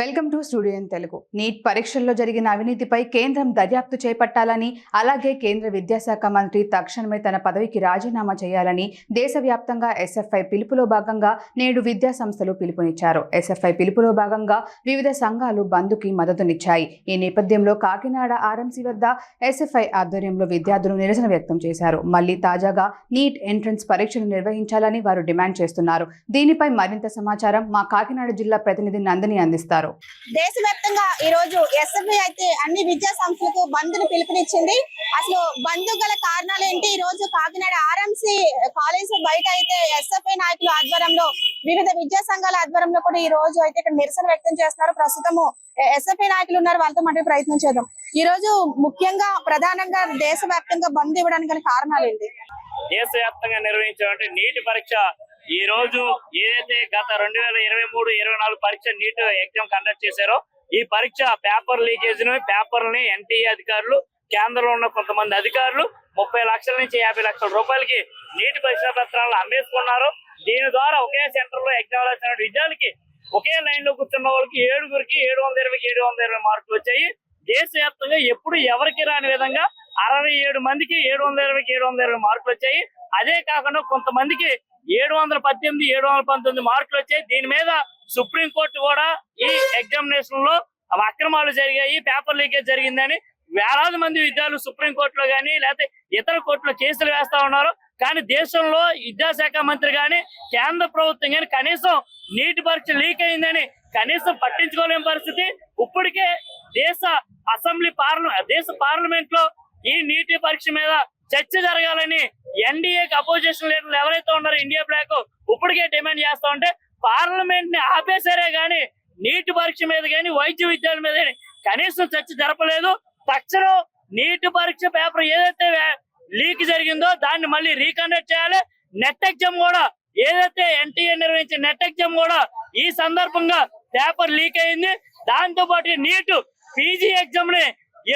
Welcome to studio in Telugu. NEET పరీక్షల్లో జరిగిన అవినీతిపై కేంద్రం దర్యాప్తు చేపట్టాలని అలాగే కేంద్ర విద్యాశాఖ మంత్రి తక్షణమే తన పదవికి రాజీనామా చేయాలని దేశవ్యాప్తంగా ఎస్ఎఫ్ఐ పిలుపులో భాగంగా నేడు విద్యా సంస్థలు పిలుపునిచ్చారు. ఎస్ఎఫ్ఐ పిలుపులో భాగంగా వివిధ సంఘాలు బంద్కి మద్దతునిచ్చాయి. ఈ నేపథ్యంలో కాకినాడ ఆర్ఎంసీ వద్ద ఎస్ఎఫ్ఐ ఆధ్వర్యంలో విద్యార్థులు నిరసన వ్యక్తం చేశారు. మళ్ళీ తాజాగా నీట్ ఎంట్రన్స్ పరీక్షలు నిర్వహించాలని వారు డిమాండ్ చేస్తున్నారు. దీనిపై మరింత సమాచారం మా కాకినాడ జిల్లా ప్రతినిధి నందిని అందిస్తారు. దేశవ్యాప్తంగా ఈ రోజు ఎస్ఎఫ్ఐ అయితే అన్ని విద్యా సంస్థలకు బంద్ను పిలుపునిచ్చింది. అసలు బంద్ గల కారణాలు ఏంటి? ఈ రోజు కాకినాడ ఆర్ఎంసీ కాలేజ్ బయట అయితే ఎస్ఎఫ్ఐ నాయకుల ఆధ్వర్యంలో వివిధ విద్యా సంఘాల ఆధ్వర్యంలో కూడా ఈ రోజు అయితే ఇక్కడ నిరసన వ్యక్తం చేస్తున్నారు. ప్రస్తుతము ఎస్ఎఫ్ఐ నాయకులు ఉన్నారు. వాళ్ళతో మాట్లాడే ప్రయత్నం చేద్దాం. ఈ రోజు ముఖ్యంగా ప్రధానంగా దేశవ్యాప్తంగా బంద్ ఇవ్వడానికి గల కారణాలు ఏంటి? దేశవ్యాప్తంగా నిర్వహించినటువంటి నీటి పరీక్ష ఈ రోజు ఏదైతే గత రెండు వేల ఇరవై మూడు ఇరవై నాలుగు పరీక్ష నీట్ ఎగ్జామ్ కండక్ట్ చేశారో ఈ పరీక్ష పేపర్ లీకేజ్ని పేపర్ని ఎన్టీఏ అధికారులు కేంద్రంలో ఉన్న కొంతమంది అధికారులు ముప్పై లక్షల నుంచి యాభై లక్షల రూపాయలకి నీటి పరీక్ష పత్రాలను అమ్మేసుకున్నారు. దీని ద్వారా ఒకే సెంటర్లో ఎగ్జామ్ రాసిన విద్యార్థులకి ఒకే లైన్లో కూర్చున్న వాళ్ళకి ఏడుగురికి ఏడు వందల ఇరవైకి ఏడు వందల ఇరవై మార్కులు వచ్చాయి. దేశవ్యాప్తంగా ఎప్పుడు ఎవరికి రాని విధంగా అరవై ఏడు మందికి ఏడు వందల ఇరవైకి ఏడు వందల ఇరవై మార్కులు వచ్చాయి. అదే కాకుండా కొంతమందికి ఏడు వందల పద్దెనిమిది ఏడు వందల పంతొమ్మిది మార్కులు వచ్చాయి. దీని మీద సుప్రీం కోర్టు కూడా ఈ ఎగ్జామినేషన్లో అక్రమాలు జరిగాయి పేపర్ లీకేజ్ జరిగిందని వేలాది మంది విద్యార్థులు సుప్రీం కోర్టులో లేకపోతే ఇతర కోర్టులో కేసులు వేస్తా ఉన్నారు. కానీ దేశంలో విద్యాశాఖ మంత్రి కానీ కేంద్ర ప్రభుత్వం కానీ కనీసం నీటి పరీక్ష లీక్ అయిందని కనీసం పట్టించుకోలేని పరిస్థితి. ఇప్పటికే దేశ అసెంబ్లీ పార్లమెంట్ దేశ పార్లమెంట్లో ఈ నీటి పరీక్ష మీద చర్చ జరగాలని ఎన్డీఏకి అపోజిషన్ లీడర్లు ఎవరైతే ఉన్నారో ఇండియా బ్లాక్ ఇప్పటికే డిమాండ్ చేస్తా ఉంటే పార్లమెంట్ని ఆపేశారే గాని నీటి పరీక్ష మీద కానీ వైద్య విద్యాల మీద గాని కనీసం చర్చ జరపలేదు. తక్షణం నీటి పరీక్ష పేపర్ ఏదైతే లీక్ జరిగిందో దాన్ని మళ్ళీ రీకండక్ట్ చేయాలి. నెట్ ఎగ్జామ్ కూడా ఏదైతే ఎన్టీఏ నిర్వహించిన నెట్ ఎగ్జామ్ కూడా ఈ సందర్భంగా పేపర్ లీక్ అయింది. దాంతో పాటు నీట్ పీజీ ఎగ్జామ్ని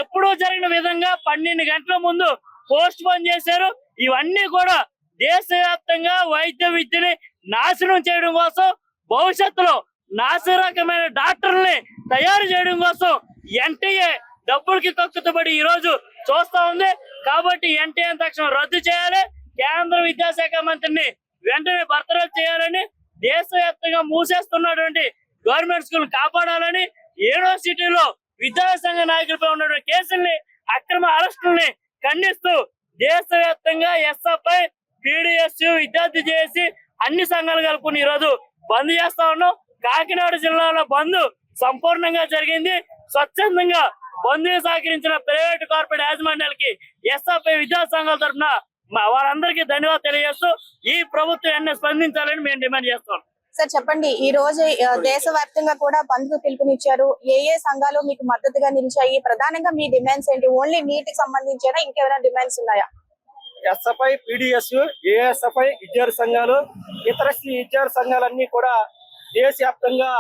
ఎప్పుడూ జరిగిన విధంగా పన్నెండు గంటల ముందు పోస్ట్ పోన్ చేశారు. ఇవన్నీ కూడా దేశవ్యాప్తంగా వైద్య విద్యని నాశనం చేయడం కోసం భవిష్యత్తులో నాశరకమైన డాక్టర్ని తయారు చేయడం కోసం ఎన్టీఏ డబ్బులకి కక్కుతుబడి ఈ రోజు చూస్తా ఉంది. కాబట్టి ఎన్టీఏ తక్షణం రద్దు చేయాలి. కేంద్ర విద్యాశాఖ మంత్రిని వెంటనే బర్తరఫ్ చేయాలని దేశవ్యాప్తంగా మూసేస్తున్నటువంటి గవర్నమెంట్ స్కూల్ కాపాడాలని యూనివర్సిటీలో విద్యాసంఘ నాయకులపై ఉన్నటువంటి కేసుల్ని అక్రమ అరెస్టుల్ని ఖండిస్తూ దేశవ్యాప్తంగా ఎస్ఎఫ్ఐ పీడిఎస్ విద్యార్థి చేసి అన్ని సంఘాలు కలుపుకుని ఈరోజు బంద్ చేస్తా ఉన్నాం. కాకినాడ జిల్లాలో బంద్ సంపూర్ణంగా జరిగింది. స్వచ్ఛందంగా బంద్ సహకరించిన ప్రైవేట్ కార్పొరేట్ యాజమాన్యాలకి ఎస్ఎఫ్ఐ విద్యా సంఘాల తరఫున వారందరికీ ధన్యవాదాలు తెలియజేస్తూ ఈ ప్రభుత్వం ఎన్న స్పందించాలని మేము డిమాండ్ చేస్తున్నాం. సార్ చెప్పండి. ఈ రోజు దేశవ్యాప్తంగా కూడా బంద్కు పిలుపునిచ్చారు. ఏ ఏ సంఘాలు మీకు మద్దతుగా నిలిచాయి? ప్రధానంగా మీ డిమాండ్స్ ఏంటి? ఓన్లీ నీట్కి సంబంధించిన? ఇంకేమైనా డిమాండ్స్ ఉన్నాయా? ఎస్ఎఫ్ఐ పిడిఎస్ ఏఎస్ఎఫ్ఐ విద్యార్థి సంఘాలు ఇతర విద్యార్థి సంఘాలన్నీ కూడా దేశవ్యాప్తంగా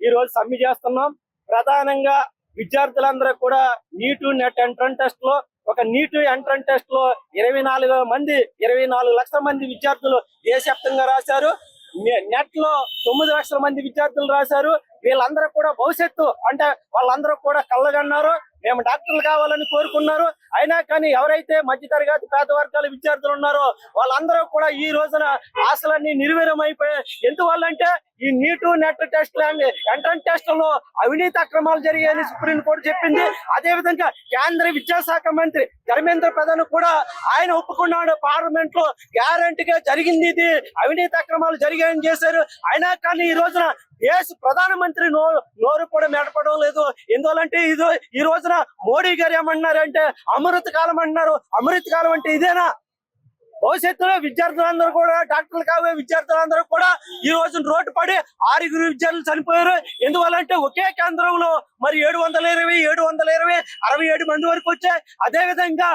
ఈ రోజు సమ్మె చేస్తున్నాం. ప్రధానంగా విద్యార్థులందరూ కూడా నీటు నెట్ ఎంట్రన్ టెస్ట్లో ఒక నీటు ఎంట్రన్ టెస్ట్లో ఇరవై నాలుగు మంది ఇరవై నాలుగు లక్షల మంది విద్యార్థులు దేశవ్యాప్తంగా రాశారు. నెట్లో తొమ్మిది లక్షల మంది విద్యార్థులు రాశారు. వీళ్ళందరూ కూడా భవిష్యత్తు అంటే వాళ్ళందరూ కూడా కళ్ళగన్నారు. మేము డాక్టర్లు కావాలని కోరుకున్నారు. అయినా కానీ ఎవరైతే మధ్యతరగతి పేద వర్గాల విద్యార్థులు ఉన్నారో వాళ్ళందరూ కూడా ఈ రోజున ఆశలన్నీ నిర్వీరమైపోయాయి అయిపోయాయి ఎందువల్లంటే ఈ నీటు నెట్ టెస్ట్ ఎంట్రన్స్ టెస్ట్లో అవినీతి అక్రమాలు జరిగాయని సుప్రీంకోర్టు చెప్పింది. అదే విధంగా కేంద్ర విద్యాశాఖ మంత్రి ధర్మేంద్ర ప్రధాన్ కూడా ఆయన ఒప్పుకున్నాడు. పార్లమెంట్లో గ్యారంటీగా జరిగింది ఇది. అవినీతి అక్రమాలు జరిగాయని చేశారు. అయినా కానీ ఈ రోజున దేశ ప్రధానమంత్రి నోరు నోరు కూడా మెడపడం లేదు. ఎందువల్లంటే ఇది ఈ రోజున మోడీ గారు ఏమంటున్నారంటే అమృత కాలం అంటున్నారు. అమృత కాలం అంటే ఇదేనా? భవిష్యత్తులో విద్యార్థులందరూ కూడా డాక్టర్లు కాబోయే విద్యార్థులందరూ కూడా ఈ రోజు రోడ్డు పడి ఆరుగురు విద్యార్థులు చనిపోయారు. ఎందువల్లంటే ఒకే కేంద్రంలో మరి ఏడు వందల ఇరవై ఏడు వందల ఇరవై అరవై ఏడు మంది వరకు వచ్చాయి. అదే విధంగా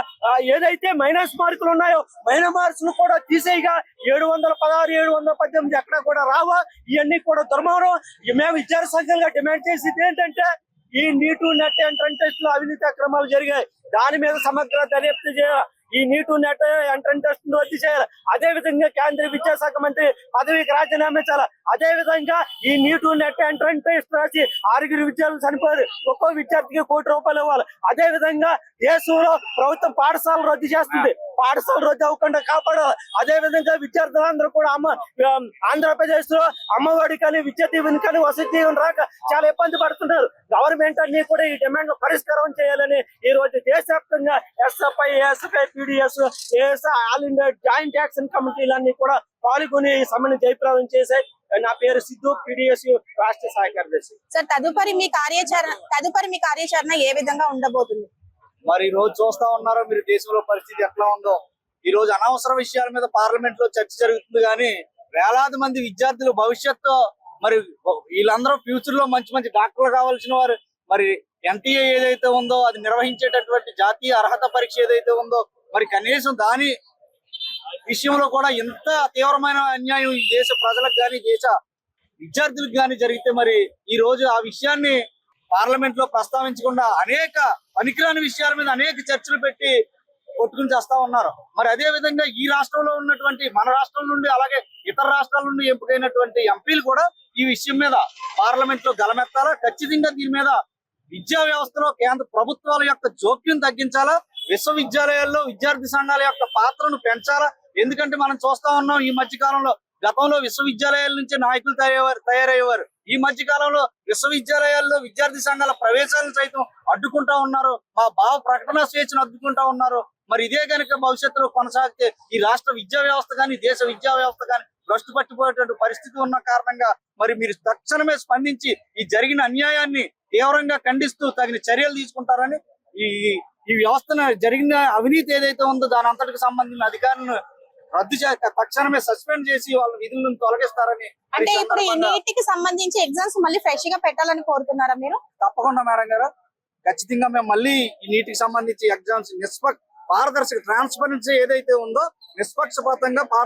ఏదైతే మైనస్ మార్కులు ఉన్నాయో మైనస్ మార్క్స్ను కూడా తీసేయగా ఏడు వందల పదహారు ఏడు వందల పద్దెనిమిది ఎక్కడ కూడా రావా? ఇవన్నీ కూడా దుర్మారం మేము విద్యార్థి సంఘంగా డిమాండ్ చేసేది ఏంటంటే ఈ నీటు నెట్ ఎంట్రన్ టెస్ట్లో అవినీతి అక్రమాలు జరిగాయి. దాని మీద సమగ్ర దర్యాప్తు చేయాలి. ఈ నీటు నెట్ ఎంట్రన్ టెస్ట్ రద్దు చేయాలి. అదే విధంగా కేంద్ర విద్యాశాఖ మంత్రి పదవికి రాజీనామా చేయాలి. అదే విధంగా ఈ నీటు నెట్ ఎంట్రన్ టెస్ట్ రాసి ఆరుగురు విద్యార్థులు చనిపోయారు. ఒక్కో విద్యార్థికి కోటి రూపాయలు ఇవ్వాలి. అదే విధంగా దేశంలో ప్రభుత్వం పాఠశాలలు రద్దు చేస్తుంది. పాఠశాలలు రద్దు అవ్వకుండా కాపాడాలి. అదే విధంగా విద్యార్థులందరూ కూడా అమ్మ ఆంధ్రప్రదేశ్లో అమ్మఒడి కానీ విద్యా దీవెన కానీ వసతి దీవెన రాక చాలా ఇబ్బంది పడుతున్నారు. గవర్నమెంట్ అన్ని కూడా ఈ డిమాండ్ పరిష్కారం చేయాలని ఈ రోజు దేశవ్యాప్తంగా SFI SFI PDS AS all India joint action కమిటీలన్నీ కూడా పాల్గొని ఈ సమ్మెను జయప్రదం చేశాయి. నా పేరు సిద్ధు పీడిఎస్ రాష్ట్ర సహాయ కార్యదర్శి. సార్ తదుపరి మీ కార్యాచరణ తదుపరి మీ కార్యాచరణ ఏ విధంగా ఉండబోతుంది? మరి ఈ రోజు చూస్తా ఉన్నారో మీరు దేశంలో పరిస్థితి ఎట్లా ఉందో. ఈ రోజు అనవసర విషయాల మీద పార్లమెంట్లో చర్చ జరుగుతుంది కానీ వేలాది మంది విద్యార్థులు భవిష్యత్తు మరి వీళ్ళందరూ ఫ్యూచర్లో మంచి మంచి డాక్టర్లు కావాల్సిన వారు. మరి ఎన్టీఏ ఏదైతే ఉందో అది నిర్వహించేటటువంటి జాతీయ అర్హత పరీక్ష ఏదైతే ఉందో మరి కనీసం దాని విషయంలో కూడా ఎంత తీవ్రమైన అన్యాయం ఈ దేశ ప్రజలకు కానీ దేశ విద్యార్థులకు కానీ జరిగితే మరి ఈ రోజు ఆ విషయాన్ని పార్లమెంట్లో ప్రస్తావించకుండా అనేక పనికిరాని విషయాల మీద అనేక చర్చలు పెట్టి కొట్టుకుని చేస్తా ఉన్నారు. మరి అదే విధంగా ఈ రాష్ట్రంలో ఉన్నటువంటి మన రాష్ట్రం నుండి అలాగే ఇతర రాష్ట్రాల నుండి ఎంపికైనటువంటి ఎంపీలు కూడా ఈ విషయం మీద పార్లమెంట్లో గలమెత్తాలా? ఖచ్చితంగా దీని మీద విద్యా వ్యవస్థలో కేంద్ర ప్రభుత్వాల యొక్క జోక్యం తగ్గించాలా? విశ్వవిద్యాలయాల్లో విద్యార్థి సంఘాల యొక్క పాత్రను పెంచాలా? ఎందుకంటే మనం చూస్తా ఉన్నాం ఈ మధ్య కాలంలో గతంలో విశ్వవిద్యాలయాల నుంచి నాయకులు తయారయ్యేవారు తయారయ్యేవారు. ఈ మధ్య కాలంలో విశ్వవిద్యాలయాల్లో విద్యార్థి సంఘాల ప్రవేశాలను సైతం అడ్డుకుంటా ఉన్నారు. మా భావ ప్రకటన స్వేచ్ఛను అడ్డుకుంటా ఉన్నారు. మరి ఇదే కనుక భవిష్యత్తులో కొనసాగితే ఈ రాష్ట్ర విద్యా వ్యవస్థ కానీ దేశ విద్యా వ్యవస్థ కానీ భ్రష్టు పట్టిపోయేటువంటి పరిస్థితి ఉన్న కారణంగా మరి మీరు తక్షణమే స్పందించి ఈ జరిగిన అన్యాయాన్ని తీవ్రంగా ఖండిస్తూ తగిన చర్యలు తీసుకుంటారని ఈ ఈ వ్యవస్థను జరిగిన అవినీతి ఏదైతే ఉందో దాని అంతటికి సంబంధించిన అధికారులను రద్దు చే తక్షణమే సస్పెండ్ చేసి వాళ్ళ విధుల నుంచి తొలగిస్తారని అంటే ఇప్పుడు నీటికి సంబంధించి ఎగ్జామ్స్ మళ్ళీ ఫ్రెష్గా పెట్టాలని కోరుతున్నారా మీరు? తప్పకుండా మేడం గారు. ఖచ్చితంగా మేము మళ్ళీ ఈ నీటికి సంబంధించి ఎగ్జామ్స్ నిష్పక్ష పారదర్శక ట్రాన్స్పరెన్సీ ఏదైతే ఉందో నిష్పక్షపాతంగా